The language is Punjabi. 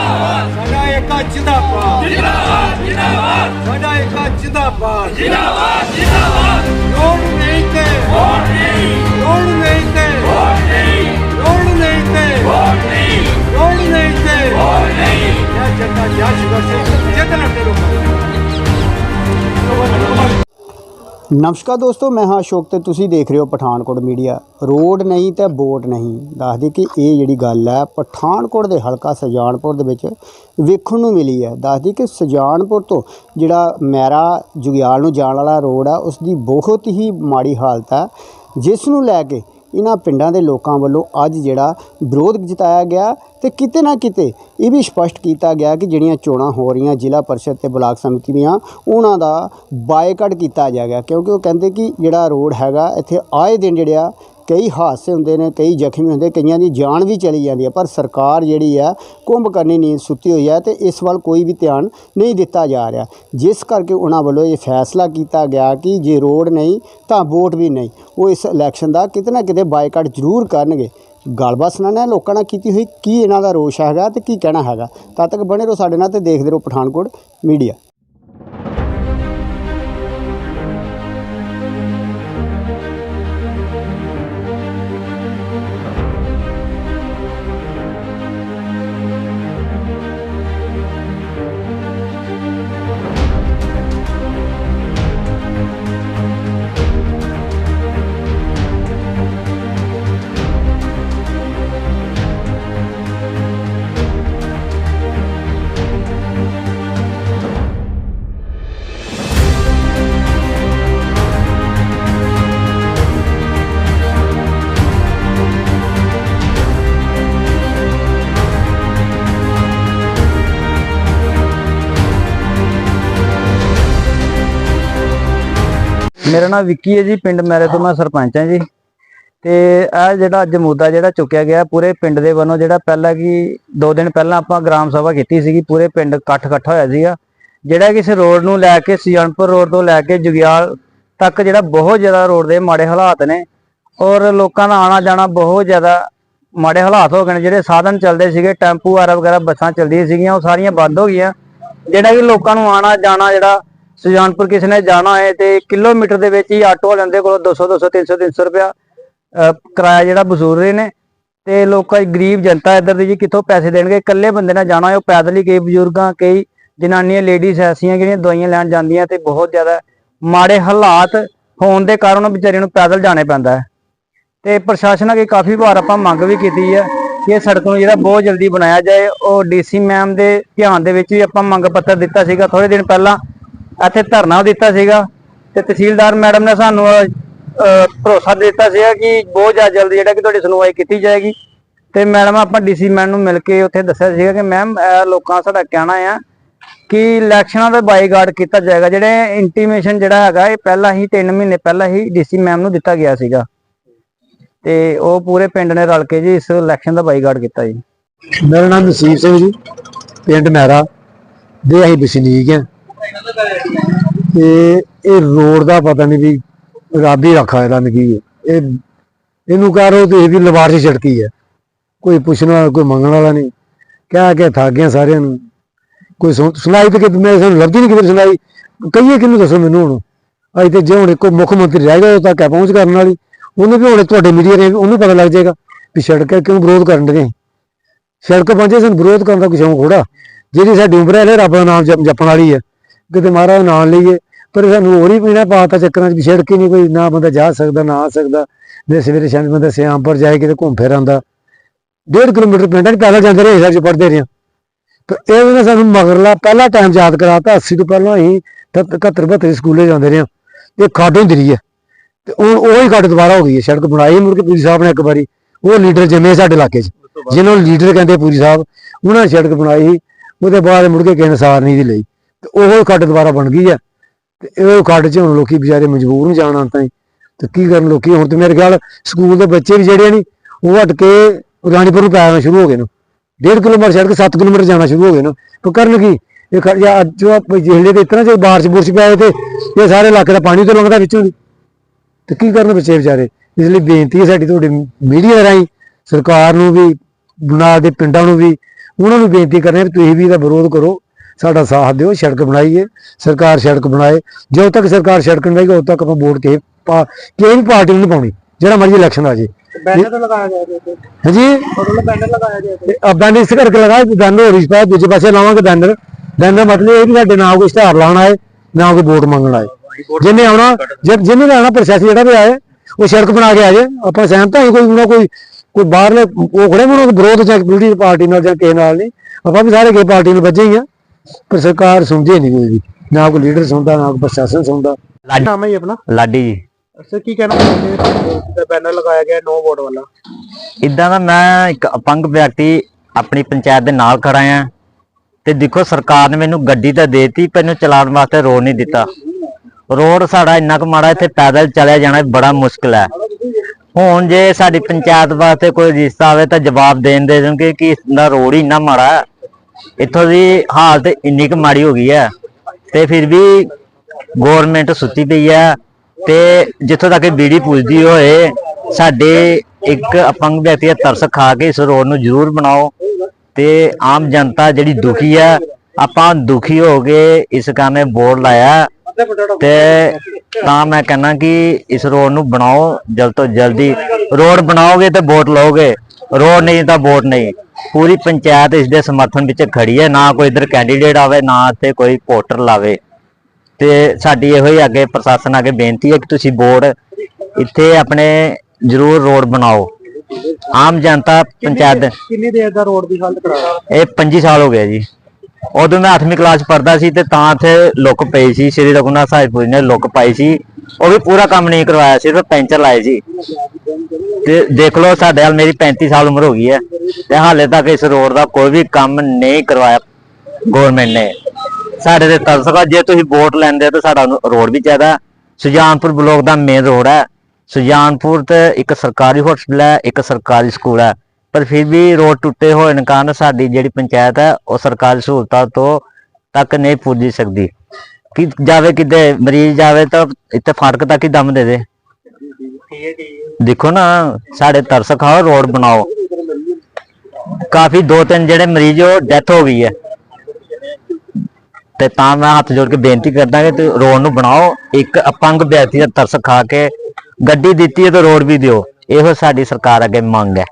ਜਿੰਦਾਬਾਦ। ਸਾਡਾ ਏਕਾ ਜਿੰਦਾਬਾਦ। ਜਿੰਦਾਬਾਦ ਜਿੰਦਾਬਾਦ। ਸਾਡਾ ਏਕਾ ਜਿੰਦਾਬਾਦ। ਜਿੰਦਾਬਾਦ ਜਿੰਦਾਬਾਦ। ਵੋਟ ਨਹੀਂ ਤੇ। ਵੋਟ ਨਹੀਂ। ਨਮਸਕਾਰ ਦੋਸਤੋ, ਮੈਂ ਹਾਂ ਅਸ਼ੋਕ ਤੇ ਤੁਸੀਂ ਦੇਖ ਰਹੇ ਹੋ ਪਠਾਨਕੋਟ ਮੀਡੀਆ। ਰੋਡ ਨਹੀਂ ਤੇ ਬੋਟ ਨਹੀਂ। ਦੱਸਦੇ ਕਿ ਇਹ ਜਿਹੜੀ ਗੱਲ ਹੈ, ਪਠਾਨਕੋਟ ਦੇ ਹਲਕਾ ਸਜਾਨਪੁਰ ਦੇ ਵਿੱਚ ਵੇਖਣ ਨੂੰ ਮਿਲੀ ਹੈ। ਦੱਸਦੀ ਕਿ ਸਜਾਨਪੁਰ ਤੋਂ ਜਿਹੜਾ ਮੈਰਾ ਜੁਗਿਆਲ ਨੂੰ ਜਾਣ ਵਾਲਾ ਰੋਡ ਆ ਉਸ ਦੀ ਬਹੁਤ ਹੀ ਮਾੜੀ ਹਾਲਤ ਹੈ, ਜਿਸ ਨੂੰ ਲੈ ਕੇ ਇਹਨਾਂ ਪਿੰਡਾਂ ਦੇ ਲੋਕਾਂ ਵੱਲੋਂ ਅੱਜ ਜਿਹੜਾ ਵਿਰੋਧ ਜਤਾਇਆ ਗਿਆ ਤੇ ਕਿਤੇ ਨਾ ਕਿਤੇ ਇਹ ਵੀ ਸਪਸ਼ਟ ਕੀਤਾ ਗਿਆ ਕਿ ਜਿਹੜੀਆਂ ਚੋਣਾਂ ਹੋ ਰਹੀਆਂ ਜ਼ਿਲ੍ਹਾ ਪਰਿਸ਼ਦ ਤੇ ਬਲਾਕ ਸਮਿਤੀ ਦੀਆਂ, ਉਹਨਾਂ ਦਾ ਬਾਈਕਾਟ ਕੀਤਾ ਜਾ ਗਿਆ ਕਿਉਂਕਿ ਉਹ ਕਹਿੰਦੇ ਕਿ ਜਿਹੜਾ ਰੋਡ ਹੈਗਾ, ਇੱਥੇ ਆਏ ਦਿਨ ਜਿਹੜੇ ਆ ਕਈ ਹਾਦਸੇ ਹੁੰਦੇ ਨੇ, ਕਈ ਜ਼ਖਮੀ ਹੁੰਦੇ, ਕਈਆਂ ਦੀ ਜਾਨ ਵੀ ਚਲੀ ਜਾਂਦੀ ਹੈ, ਪਰ ਸਰਕਾਰ ਜਿਹੜੀ ਆ ਕੁੰਭ ਕਰਨੀ ਨੀਂਦ ਸੁੱਤੀ ਹੋਈ ਹੈ ਤੇ ਇਸ ਵੱਲ ਕੋਈ ਵੀ ਧਿਆਨ ਨਹੀਂ ਦਿੱਤਾ ਜਾ ਰਿਹਾ। ਜਿਸ ਕਰਕੇ ਉਹਨਾਂ ਵੱਲੋਂ ਇਹ ਫੈਸਲਾ ਕੀਤਾ ਗਿਆ ਕਿ ਜੇ ਰੋਡ ਨਹੀਂ, ਤਾਂ ਵੋਟ ਵੀ ਨਹੀਂ। ਉਹ ਇਸ ਇਲੈਕਸ਼ਨ ਦਾ ਕਿਤੇ ਨਾ ਕਿਤੇ ਬਾਈਕਾਟ ਜ਼ਰੂਰ ਕਰਨਗੇ। ਗੱਲਬਾਤ ਸੁਣਾਉਂਦੇ ਹਾਂ ਲੋਕਾਂ ਨਾਲ ਕੀਤੀ ਹੋਈ ਕੀ ਇਹਨਾਂ ਦਾ ਰੋਸ਼ ਹੈਗਾ ਤੇ ਕੀ ਕਹਿਣਾ ਹੈਗਾ। ਤਦ ਤੱਕ ਬਣੇ ਰਹੋ ਸਾਡੇ ਨਾਲ ਤੇ ਦੇਖਦੇ ਰਹੋ ਪਠਾਨਕੋਟ ਮੀਡੀਆ। ਮੇਰਾ ਨਾਮ ਵਿੱਕੀ ਹੈ ਜੀ, ਪਿੰਡ ਮੈਰੇ ਤੋਂ ਮੈਂ ਸਰਪੰਚ ਹਾਂ ਜੀ। ਤੇ ਇਹ ਜਿਹੜਾ ਅੱਜ ਮੁੱਦਾ ਜਿਹੜਾ ਚੁੱਕਿਆ ਗਿਆ ਪੂਰੇ ਪਿੰਡ ਦੇ ਵੱਲੋਂ ਜਿਹੜਾ ਪਹਿਲਾਂ ਕਿ ਦੋ ਦਿਨ ਪਹਿਲਾਂ ਆਪਾਂ ਗ੍ਰਾਮ ਸਭਾ ਕੀਤੀ ਸੀਗੀ, ਪੂਰੇ ਪਿੰਡ ਇਕੱਠ ਇਕੱਠਾ ਹੋਇਆ ਸੀਗਾ। ਜਿਹੜਾ ਕਿ ਰੋਡ ਨੂੰ ਲੈ ਕੇ ਸਿਆਣਪੁਰ ਰੋਡ ਤੋਂ ਲੈ ਕੇ ਜੁਗਿਆਲ ਤੱਕ ਜਿਹੜਾ ਬਹੁਤ ਜ਼ਿਆਦਾ ਰੋਡ ਦੇ ਮਾੜੇ ਹਾਲਾਤ ਨੇ ਔਰ ਲੋਕਾਂ ਦਾ ਆਣਾ ਜਾਣਾ ਬਹੁਤ ਜ਼ਿਆਦਾ ਮਾੜੇ ਹਾਲਾਤ ਹੋ ਗਏ ਨੇ। ਜਿਹੜੇ ਸਾਧਨ ਚੱਲਦੇ ਸੀਗੇ, ਟੈਂਪੂ ਆਰਾ ਵਗੈਰਾ ਬੱਸਾਂ ਚੱਲਦੀਆਂ ਸੀਗੀਆਂ, ਉਹ ਸਾਰੀਆਂ ਬੰਦ ਹੋ ਗਈਆਂ। ਜਿਹੜਾ ਕਿ ਲੋਕਾਂ ਨੂੰ ਆਣਾ ਜਾਣਾ ਜਿਹੜਾ ਸੁਜਾਨਪੁਰ ਕਿਸੇ ਨੇ ਜਾਣਾ ਹੈ ਤੇ ਕਿਲੋਮੀਟਰ ਦੇ ਵਿੱਚ ਹੀ ਆਟੋ ਵਾਲਿਆਂ ਦੇ ਕੋਲ 200 200 300 300 ਰੁਪਇਆ ਅਹ, ਕਿਰਾਇਆ ਜਿਹੜਾ ਵਸੂਲ ਰਹੇ ਨੇ। ਤੇ ਲੋਕਾਂ ਦੀ ਗਰੀਬ ਜਨਤਾ ਇੱਧਰ ਦੀ ਜੀ ਕਿੱਥੋਂ ਪੈਸੇ ਦੇਣਗੇ? ਇਕੱਲੇ ਬੰਦੇ ਨਾਲ ਜਾਣਾ ਹੈ ਉਹ ਪੈਦਲ ਹੀ ਕਈ ਬਜ਼ੁਰਗਾਂ ਕਈ ਜਨਾਨੀਆਂ ਲੇਡੀਜ਼ ਐਸੀਆਂ ਜਿਹੜੀਆਂ ਦਵਾਈਆਂ ਲੈਣ ਜਾਂਦੀਆਂ ਤੇ ਬਹੁਤ ਜ਼ਿਆਦਾ ਮਾੜੇ ਹਾਲਾਤ ਹੋਣ ਦੇ ਕਾਰਨ ਉਹ ਵਿਚਾਰਿਆਂ ਨੂੰ ਪੈਦਲ ਜਾਣੇ ਪੈਂਦਾ ਹੈ। ਤੇ ਪ੍ਰਸ਼ਾਸਨ ਅੱਗੇ ਕਾਫੀ ਵਾਰ ਆਪਾਂ ਮੰਗ ਵੀ ਕੀਤੀ ਹੈ ਕਿ ਇਹ ਸੜਕ ਨੂੰ ਜਿਹੜਾ ਬਹੁਤ ਜਲਦੀ ਬਣਾਇਆ ਜਾਏ। ਉਹ ਡੀਸੀ ਮੈਮ ਦੇ ਧਿਆਨ ਦੇ ਵਿੱਚ ਵੀ ਆਪਾਂ ਮੰਗ ਪੱਤਰ ਦਿੱਤਾ ਸੀਗਾ। ਥੋੜੇ ਦਿਨ ਪਹਿਲਾਂ ਇੱਥੇ ਧਰਨਾ ਦਿੱਤਾ ਸੀਗਾ ਤੇ ਤਹਿਸੀਲਦਾਰ ਮੈਡਮ ਨੇ ਸਾਨੂੰ ਭਰੋਸਾ ਦਿੱਤਾ ਸੀਗਾ ਕਿ ਬਹੁਤ ਜ਼ਿਆਦਾ ਜਲਦੀ ਜਿਹੜਾ ਕਿ ਤੁਹਾਡੀ ਸੁਣਵਾਈ ਕੀਤੀ ਜਾਏਗੀ। ਤੇ ਮੈਡਮ, ਆਪਾਂ ਡੀਸੀ ਮੈਮ ਨੂੰ ਮਿਲ ਕੇ ਉੱਥੇ ਦੱਸਿਆ ਸੀਗਾ ਕਿ ਮੈਮ ਲੋਕਾਂ ਸਾਡਾ ਕਹਿਣਾ ਆ ਕਿ ਇਲੈਕਸ਼ਨਾਂ ਦਾ ਬਾਈਕਾਟ ਕੀਤਾ ਜਾਏਗਾ। ਜਿਹੜੇ ਇੰਟੀਮੇਸ਼ਨ ਜਿਹੜਾ ਹੈਗਾ, ਇਹ ਪਹਿਲਾਂ ਹੀ 3 ਮਹੀਨੇ ਪਹਿਲਾਂ ਹੀ ਡੀਸੀ ਮੈਮ ਨੂੰ ਦਿੱਤਾ ਗਿਆ ਸੀਗਾ। ਤੇ ਉਹ ਪੂਰੇ ਪਿੰਡ ਨੇ ਰਲ ਕੇ ਜੀ ਇਸ ਇਲੈਕਸ਼ਨ ਦਾ ਬਾਈਕਾਟ ਕੀਤਾ ਜੀ। ਮੇਰਾ ਨਾਮ ਨਸੀਬ ਸਿੰਘ ਜੀ, ਪਿੰਡ ਮੈਰਾ ਦੇ ਅਸੀਂ ਵਸਨੀਕ ਹਾਂ ਤੇ ਇਹ ਰੋਡ ਦਾ ਪਤਾ ਨਹੀਂ ਵੀ ਰੱਬ ਹੀ ਰੱਖਾ ਇਹਦਾ ਨਕੀ ਇਹ ਇਹਨੂੰ ਕਹ ਰੋ ਤੇ ਇਹ ਵੀ ਲਵਾਰ 'ਚ ਛੜਕੀ ਹੈ। ਕੋਈ ਪੁੱਛਣ ਵਾਲਾ, ਕੋਈ ਮੰਗਣ ਵਾਲਾ ਨਹੀਂ। ਕਹਿ ਕੇ ਥੱਕ ਗਿਆ ਸਾਰਿਆਂ ਨੂੰ। ਕੋਈ ਸੁਣ- ਸੁਣਾਈ ਤੇ ਕਿ ਮੈਂ ਸਾਨੂੰ ਲੱਭਦੀ ਨਹੀਂ ਕਿਤੇ ਸੁਣਾਈ। ਕਹੀਏ ਕਿਹਨੂੰ ਦੱਸੋ ਮੈਨੂੰ ਹੁਣ? ਅੱਜ ਤੇ ਜੇ ਹੁਣ ਇੱਕੋ ਮੁੱਖ ਮੰਤਰੀ ਰਹਿ ਗਿਆ, ਉਹ ਤੱਕ ਹੈ ਪਹੁੰਚ ਕਰਨ ਵਾਲੀ। ਉਹਨੂੰ ਵੀ ਹੁਣ ਤੁਹਾਡੇ ਮੀਡੀਆ ਨੇ ਉਹਨੂੰ ਪਤਾ ਲੱਗ ਜਾਏਗਾ ਵੀ ਸੜਕ ਕਿਉਂ ਵਿਰੋਧ ਕਰਨ ਲੱਗੇ ਸੜਕ ਪਹੁੰਚੇ ਸਾਨੂੰ ਵਿਰੋਧ ਕਰਨ ਦਾ ਕੋਈ ਸ਼ੌਂਕ ਥੋੜਾ ਜਿਹੜੀ ਸਾਡੀ ਉਮਰ ਹੈ ਰੱਬ ਦਾ ਨਾਮ ਜਪ- ਜਪਣ ਵਾਲੀ ਹੈ। ਕਿਤੇ ਮਹਾਰਾਜ ਦਾ ਲਈਏ, ਪਰ ਸਾਨੂੰ ਹੋਰ ਹੀ ਪੀਣਾ ਪਾਤਾ ਚੱਕਰਾਂ 'ਚ ਵੀ ਸੜਕ ਹੀ ਨਹੀਂ ਕੋਈ, ਨਾ ਬੰਦਾ ਜਾ ਸਕਦਾ, ਨਾ ਆ ਸਕਦਾ। ਜੇ ਸਵੇਰੇ ਸ਼ਾਮ ਬੰਦਾ ਸਿਆਮਪੁਰ ਜਾਏ, ਕਿਤੇ ਘੁੰਮ ਫਿਰ ਆਉਂਦਾ। ਡੇਢ ਕਿਲੋਮੀਟਰ ਪਿੰਡਾਂ 'ਚ ਪੈਦਲ ਜਾਂਦੇ ਰਹੇ ਸਭ 'ਚ ਪੜਦੇ ਰਹੇ। ਪਰ ਇਹ ਨੇ ਸਾਨੂੰ ਮਗਰਲਾ ਪਹਿਲਾ ਟਾਈਮ ਯਾਦ ਕਰਾਤਾ 80 ਤੋਂ ਪਹਿਲਾਂ ਹੀ 71 72 ਸਕੂਲੇ ਜਾਂਦੇ ਰਹੇ ਇਹ ਖੱਡ ਹੁੰਦੀ ਰਹੀ ਹੈ। ਤੇ ਹੁਣ ਉਹ ਹੀ ਖੱਡ ਦੁਬਾਰਾ ਹੋ ਗਈ ਹੈ, ਸੜਕ ਬਣਾਈ ਮੁੜ ਕੇ ਪੂਰੀ ਸਾਹਿਬ ਨੇ ਇੱਕ ਵਾਰੀ। ਉਹ ਲੀਡਰ ਜਿਵੇਂ ਸਾਡੇ ਇਲਾਕੇ 'ਚ, ਜਿਹਨਾਂ ਨੂੰ ਲੀਡਰ ਕਹਿੰਦੇ ਪੂਰੀ ਸਾਹਿਬ, ਉਹਨਾਂ ਨੇ ਸੜਕ ਬਣਾਈ ਸੀ, ਉਹਦੇ ਬਾਅਦ ਮੁੜ ਕੇ ਕਿਸੇ ਸਾਰ ਨਹੀਂ ਦੀ ਲਈ। ਤੇ ਉਹ ਖੱਡ ਦੁਬਾਰਾ ਬਣ ਗਈ ਹੈ ਤੇ ਉਹ ਖੱਡ 'ਚ ਹੁਣ ਲੋਕੀ ਵਿਚਾਰੇ ਮਜਬੂਰ ਨੂੰ ਜਾਣ ਤਾਂ ਤੇ ਕੀ ਕਰਨ ਲੋਕੀ? ਹੁਣ ਤੇ ਮੇਰੇ ਖਿਆਲ ਸਕੂਲ ਦੇ ਬੱਚੇ ਵੀ ਜਿਹੜੇ ਨੇ, ਉਹ ਹਟ ਕੇ ਰਾਣੀਪੁਰ ਨੂੰ ਪੈਣਾ ਸ਼ੁਰੂ ਹੋ ਗਏ ਨੇ। ਡੇਢ ਕਿਲੋਮੀਟਰ ਛੱਡ ਕੇ 7 ਕਿਲੋਮੀਟਰ ਜਾਣਾ ਸ਼ੁਰੂ ਹੋ ਗਏ ਨੇ। ਪਰ ਕਰਨ ਕੀ? ਇਹ ਖੜ ਜਾ ਅੱਜ ਜਿਹੜੇ ਦੇ ਇਤਨਾ ਜੇ ਬਾਰਿਸ਼ ਬੁਰਸ਼ ਪਏ ਤੇ ਇਹ ਸਾਰੇ ਇਲਾਕੇ ਦਾ ਪਾਣੀ ਤੋਂ ਲੰਘਦਾ ਵਿੱਚੋਂ ਦੀ ਤੇ ਕੀ ਕਰਨ ਬੱਚੇ ਵਿਚਾਰੇ ਇਸ ਲਈ ਬੇਨਤੀ ਹੈ ਸਾਡੀ ਤੁਹਾਡੇ ਮੀਡੀਆ ਰਾਹੀਂ, ਸਰਕਾਰ ਨੂੰ ਵੀ, ਬਣਾ ਦੇ ਪਿੰਡਾਂ ਨੂੰ ਵੀ, ਉਹਨਾਂ ਨੂੰ ਬੇਨਤੀ ਕਰਨੇ ਵੀ ਤੁਸੀਂ ਵੀ ਇਹਦਾ ਵਿਰੋਧ ਕਰੋ। ਸਾਡਾ ਸਾਥ ਦਿਓ ਸੜਕ ਬਣਾਈਏ ਸਰਕਾਰ ਸੜਕ ਬਣਾਏ। ਜਦੋਂ ਤੱਕ ਸਰਕਾਰ ਸੜਕ ਨਹੀਂ ਉਦੋਂ ਤੱਕ ਆਪਾਂ ਵੋਟ ਪਾ ਕਿਸੇ ਵੀ ਪਾਰਟੀ ਨੂੰ ਪਾਉਣੀ। ਜਿਹੜਾ ਮਰਜ਼ੀ ਇਲੈਕਸ਼ਨ ਆ ਜੇ। ਬੈਨਰ ਤਾਂ ਲਗਾਇਆ ਤੇ। ਹਾਂਜੀ? ਬੈਨਰ ਲਗਾਇਆ ਤੇ। ਤੇ ਬੈਨਰ ਇਸ ਕਰਕੇ ਲਗਾ ਬੈਨਰ ਹੋ ਰਹੀ ਪਾ ਦੂਜੇ ਪਾਸੇ ਲਾਵਾਂਗੇ ਬੈਨਰ। ਬੈਨਰ ਮਤਲਬ ਇਹ ਵੀ ਸਾਡੇ ਨਾ ਕੋਈ ਇਸ਼ਤਿਹਾਰ ਲਾਉਣਾ ਹੈ ਨਾ ਕੋਈ ਵੋਟ ਮੰਗਣ ਆਏ। ਜਿਹਨੇ ਆਉਣਾ ਜਿ- ਜਿਹਨੇ ਆਉਣਾ ਪ੍ਰੋਸੈਸ ਜਿਹੜਾ ਵੀ ਆਏ ਉਹ ਸੜਕ ਬਣਾ ਕੇ ਆ ਜਾਏ ਆਪਾਂ ਸਹਿਮਤ ਹਾਂ ਕੋਈ ਨਾ ਕੋਈ ਕੋਈ ਬਾਹਰਲੇ ਉਹ ਖੜੇ ਮਨੋਂ ਵਿਰੋਧ ਜਾਂ ਪੋਲੀਟਿਕਲ ਪਾਰਟੀ ਨਾਲ ਜਾਂ ਕਿਸੇ ਨਾਲ ਨਹੀਂ। ਆਪਾਂ ਵੀ ਸਾਰੇ ਕਿਸੇ ਪਾਰਟੀ ਨੂੰ ਵੱਜੇ ਹੀ ਆ। ਪਰ ਸਰਕਾਰ ਸੁਣਦੀ ਨਹੀਂ ਕੋਈ ਵੀ। ਨਾ ਕੋਈ ਲੀਡਰ ਸੁਣਦਾ ਨਾ ਕੋਈ ਪ੍ਰਸ਼ਾਸਨ ਸੁਣਦਾ। ਨਾਮ ਹੈ ਜੀ ਆਪਣਾ? ਲਾਡੀ ਜੀ। ਸਰ ਕੀ ਕਹਿਣਾ ਚਾਹੁੰਦੇ ਹੋ? ਤੇ ਬੈਨਰ ਲਗਾਇਆ ਗਿਆ ਨੋ ਵੋਟ ਵਾਲਾ। ਇਦਾਂ ਦਾ ਮੈਂ ਇੱਕ ਅਪੰਗ ਵਿਅਕਤੀ ਆਪਣੀ ਪੰਚਾਇਤ ਦੇ ਨਾਲ ਖੜਾ ਆ ਤੇ ਦੇਖੋ ਸਰਕਾਰ ਨੇ ਮੈਨੂੰ ਗੱਡੀ ਤਾਂ ਦੇਤੀ ਪਰ ਮੈਨੂੰ ਚਲਾਉਣ ਵਾਸਤੇ ਰੋਡ ਨਹੀਂ ਦਿੱਤਾ। ਰੋਡ ਸਾਡਾ ਇੰਨਾ ਕੁ ਮਾੜਾ ਇੱਥੇ ਪੈਦਲ ਚਲਿਆ ਜਾਣਾ ਬੜਾ ਮੁਸ਼ਕਲ ਹੈ। ਹੁਣ ਜੇ ਸਾਡੀ ਪੰਚਾਇਤ ਵਾਸਤੇ ਕੋਈ ਰਿਸ਼ਤਾ ਆਵੇ ਤਾਂ ਜਵਾਬ ਦੇਣ ਦੇ ਦੇਣਗੇ ਕਿ ਇਸ ਦਾ ਰੋਡ ਹੀ ਇੰਨਾ ਮਾੜਾ ਹੈ। ਇੱਥੋਂ ਦੀ ਹਾਲਤ ਇੰਨੀ ਕੁ ਮਾੜੀ ਹੋ ਗਈ ਹੈ ਤੇ ਫਿਰ ਵੀ ਗਵਰਨਮੈਂਟ ਸੁੱਤੀ ਪਈ ਹੈ ਤੇ ਜਿੱਥੋਂ ਤੱਕ ਬੀੜੀ ਪੁੱਜਦੀ ਹੋਏ, ਸਾਡੇ ਇੱਕ ਅਪੰਗ ਵਿਅਕਤੀ ਦਾ ਤਰਸ ਖਾ ਕੇ ਇਸ ਰੋਡ ਨੂੰ ਜ਼ਰੂਰ ਬਣਾਓ ਤੇ ਆਮ ਜਨਤਾ ਜਿਹੜੀ ਦੁਖੀ ਹੈ, ਆਪਾਂ ਦੁਖੀ ਹੋ ਕੇ ਇਸ ਕਾਨੇ ਬੋਰਡ ਲਾਇਆ ਤੇ ਤਾਂ ਮੈਂ ਕਹਿੰਦਾ ਕਿ ਇਸ ਰੋਡ ਨੂੰ ਬਣਾਓ ਜਲਦ ਤੋਂ ਜਲਦੀ। ਰੋਡ ਬਣਾਓਗੇ ਤੇ ਵੋਟ ਲਓਗੇ, ਰੋਡ ਨਹੀਂ ਤਾਂ ਵੋਟ ਨਹੀਂ। ਪੂਰੀ ਪੰਚਾਇਤ ਇਸ ਦੇ ਸਮਰਥਨ ਵਿੱਚ ਖੜੀ ਹੈ ਨਾ ਕੋਈ ਇਧਰ ਕੈਂਡੀਡੇਟ ਆਵੇ ਨਾ ਤੇ ਕੋਈ ਵੋਟਰ ਲਾਵੇ। ਤੇ ਸਾਡੀ ਇਹੋ ਹੀ ਅੱਗੇ ਪ੍ਰਸ਼ਾਸਨ ਅੱਗੇ ਬੇਨਤੀ ਹੈ ਕਿ ਤੁਸੀਂ ਬੋਰਡ ਇੱਥੇ ਆਪਣੇ ਜ਼ਰੂਰ ਰੋਡ ਬਣਾਓ। ਆਮ ਜਨਤਾ ਪੰਚਾਇਤ ਕਿੰਨੀ ਦੇਰ ਦਾ ਰੋਡ ਦੀ ਹਾਲਤ ਖਰਾਬ ਇਹ 25 ਸਾਲ ਹੋ ਗਏ ਜੀ। ਉਦੋਂ ਮੈਂ 8ਵੀਂ ਕਲਾਸ ਪੜ੍ਹਦਾ ਸੀ ਤੇ ਤਾਂ ਇੱਥੇ ਲੁੱਕ ਪਈ ਸੀ। ਸ਼੍ਰੀ ਰਘੁਨਾਥ ਸਾਹਿਬਪੁਰ ਨੇ ਲੁੱਕ ਪਾਈ ਸੀ। ਉਹ ਵੀ ਪੂਰਾ ਕੰਮ ਨਹੀਂ ਕਰਵਾਇਆ ਸਿਰਫ ਪੈਂਚਰ ਲਾਏ ਸੀ। ਤੇ ਦੇਖ ਲਓ ਸਾਡੇ ਹਾਲ ਮੇਰੀ 35 ਸਾਲ ਉਮਰ ਹੋ ਗਈ ਹੈ। ਤੇ ਹਾਲੇ ਤੱਕ ਇਸ ਰੋਡ ਦਾ ਕੋਈ ਵੀ ਕੰਮ ਨਹੀਂ ਕਰਵਾਇਆ ਗਵਰਨਮੈਂਟ ਨੇ। ਸਾਡੇ ਤੇ ਤਰਸਗਾ ਜੇ ਤੁਸੀਂ ਵੋਟ ਲੈਂਦੇ ਤਾਂ ਸਾਡਾ ਰੋਡ ਵੀ ਚਾਹੀਦਾ ਸੁਜਾਨਪੁਰ ਬਲੋਕ ਦਾ ਮੇਨ ਰੋਡ ਹੈ। ਸੁਜਾਨਪੁਰ ਤੇ ਇੱਕ ਸਰਕਾਰੀ ਹਸਪਤਾਲ ਹੈ, ਇੱਕ ਸਰਕਾਰੀ ਸਕੂਲ ਹੈ। ਪਰ ਫਿਰ ਵੀ ਰੋਡ ਟੁੱਟੇ ਹੋਣ ਕਾਰਨ ਸਾਡੀ ਜਿਹੜੀ ਪੰਚਾਇਤ ਹੈ, ਉਹ ਸਰਕਾਰੀ ਸਹੂਲਤਾਂ ਤੋਂ ਤੱਕ ਨਹੀਂ ਪੁੱਜ ਸਕਦੀ। ਕਿ ਜਾਵੇ ਕਿਤੇ ਮਰੀਜ਼ ਜਾਵੇ ਤਾਂ ਇੱਥੇ ਫਾਟਕ ਤੱਕ ਹੀ ਦਮ ਦੇ ਦੇ। ਦੇਖੋ ਨਾ, ਸਾਡੇ ਤਰਸ ਖਾਓ, ਰੋਡ ਬਣਾਓ। ਕਾਫੀ ਦੋ ਤਿੰਨ ਜਿਹੜੇ ਮਰੀਜ਼ ਉਹ ਡੈਥ ਹੋ ਗਈ ਹੈ। ਤੇ ਤਾਂ ਮੈਂ ਹੱਥ ਜੋੜ ਕੇ ਬੇਨਤੀ ਕਰਦਾ ਕਿ ਤੁਸੀਂ ਰੋਡ ਨੂੰ ਬਣਾਓ। ਇੱਕ ਅਪੰਗ ਵਿਅਕਤੀ ਦਾ ਤਰਸ ਖਾ ਕੇ ਗੱਡੀ ਦਿੱਤੀ ਹੈ ਤਾਂ ਰੋਡ ਵੀ ਦਿਓ। ਇਹੋ ਸਾਡੀ ਸਰਕਾਰ ਅੱਗੇ ਮੰਗ ਹੈ।